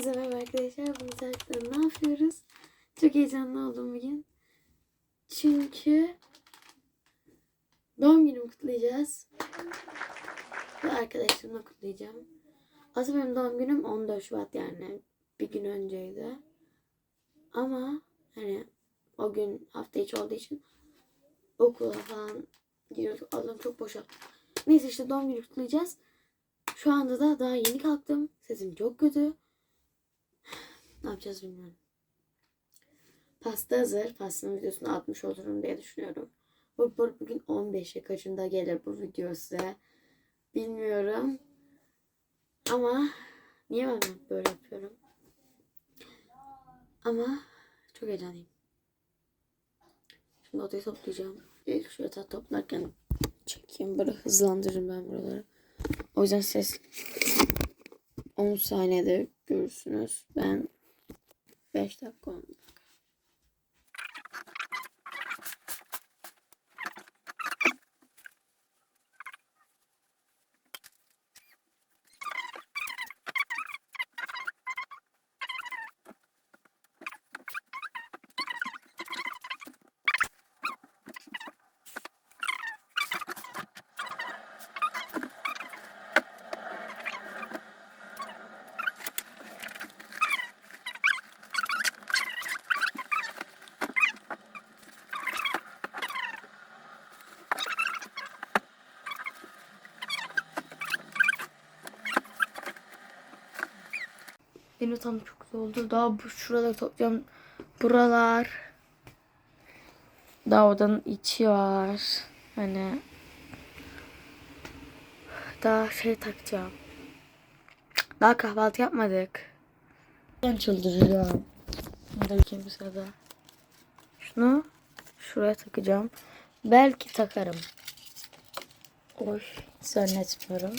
Hepinize merhaba arkadaşlar. Bugün Serpil'le ne yapıyoruz? Çok heyecanlı oldum bugün. Çünkü doğum günümü kutlayacağız. Ve arkadaşlarımla kutlayacağım. Aslında benim doğum günüm 14 Şubat yani bir gün önceydi. Ama hani o gün hafta içi olduğu için okula falan gidiyoruz. Adam çok boşa. Neyse işte doğum günü kutlayacağız. Şu anda da daha yeni kalktım. Sesim çok kötü. Ne yapacağız bilmiyorum. Pasta hazır. Pastanın videosunu atmış olurum diye düşünüyorum. Bu, bu bugün 15'e kaçında gelir bu video size. Bilmiyorum. Ama niye ben böyle yapıyorum? Ama çok heyecanlıyım. Şimdi odayı toplayacağım. İlk şu yatağı toplarken çekeyim. Böyle hızlandırırım ben buraları. O yüzden ses 10 saniyede görürsünüz. Ben Festa conta. Benim tam çok güzel oldu. Daha bu şuraları toplayacağım. Buralar. Daha odanın içi var. Hani daha şey takacağım. Daha kahvaltı yapmadık. Ben çıldıracağım. Burada bir bir sırada. Şunu şuraya takacağım. Belki takarım. Oy, zannetmiyorum.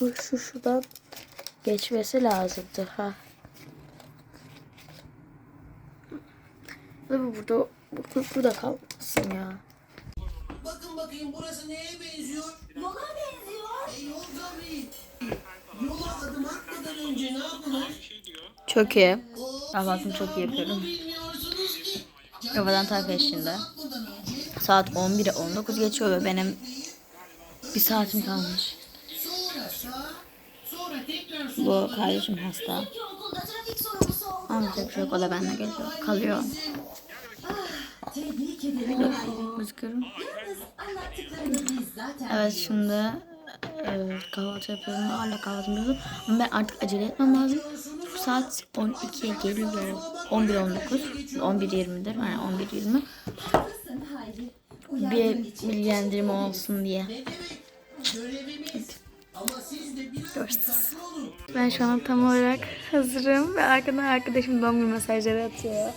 Bu şu şuradan geçmesi lazımdı ha. Tabii burada bu- burada kalmasın ya. Bakın bakayım burası neye benziyor? Yola benziyor. E yol tabii. Yola adım atmadan önce ne yapılır? Çok iyi. Kahvaltımı çok iyi yapıyorum. Kafadan. Atmadan önce Saat 11'e 19 geçiyor ve benim bir saatim kalmış. Bu kardeşim hasta. yapacak bir şey yok. O da benimle geliyor. Kalıyor. Evet şimdi e, kahvaltı yapıyorum. Hala kahvaltı yapıyorum. Ama ben artık acele etmem lazım. Şu saat 12'ye geliyor. Yani 11.19. 11.20'dir. Yani 11.20. haklısın Hayri. Bir bilgilendirme olsun diye. Görüşürüz. Ben şu an tam olarak hazırım ve arkadan arkadaşım doğum günü mesajları atıyor.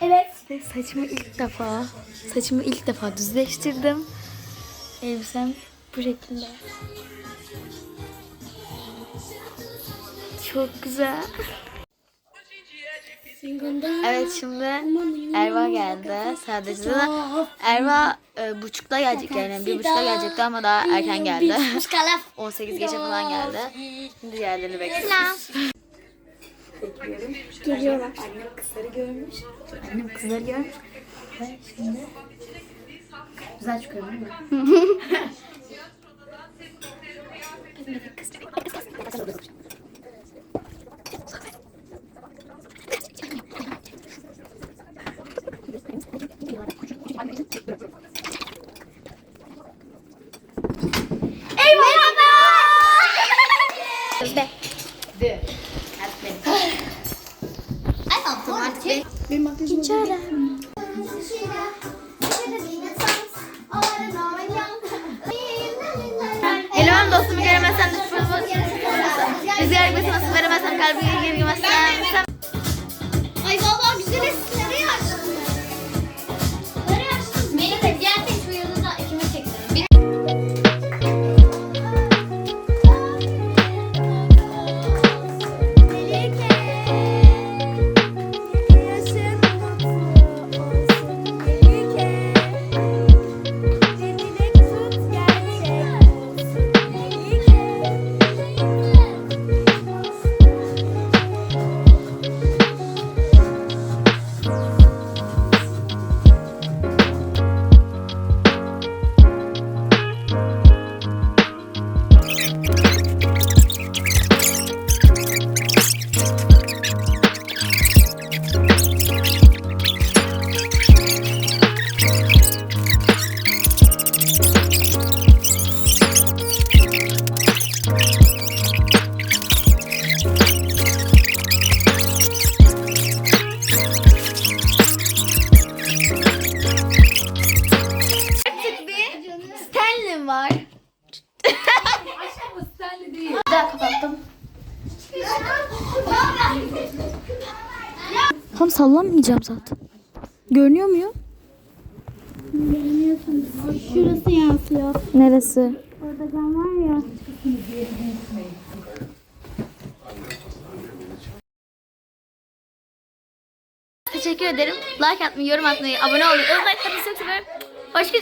Evet. Ve saçımı ilk defa, saçımı ilk defa düzleştirdim. Elbisem bu şekilde. Çok güzel. Evet şimdi Erva geldi sadece de Erva e, buçukta gelecek yani bir buçukta gelecekti ama daha erken geldi. 18 geçe falan geldi. Şimdi diğerlerini bekliyoruz. Geliyorlar. Annem kızları görmüş. Annem kızları görmüş. Ve şimdi güzel çıkıyor değil mi? Elvan dostumu göremezsem de sıfırımı Rüzgar gibi nasıl veremezsem kalbime geri girmezsem Ay vallahi güzel esinleri Tam sallanmayacağım zaten. Görünüyor muyum? Şurası yansıyor. Neresi? Orada cam var ya. Teşekkür ederim. Like atmayı, yorum atmayı, abone olmayı, like atmayı çok seviyorum. Hoşça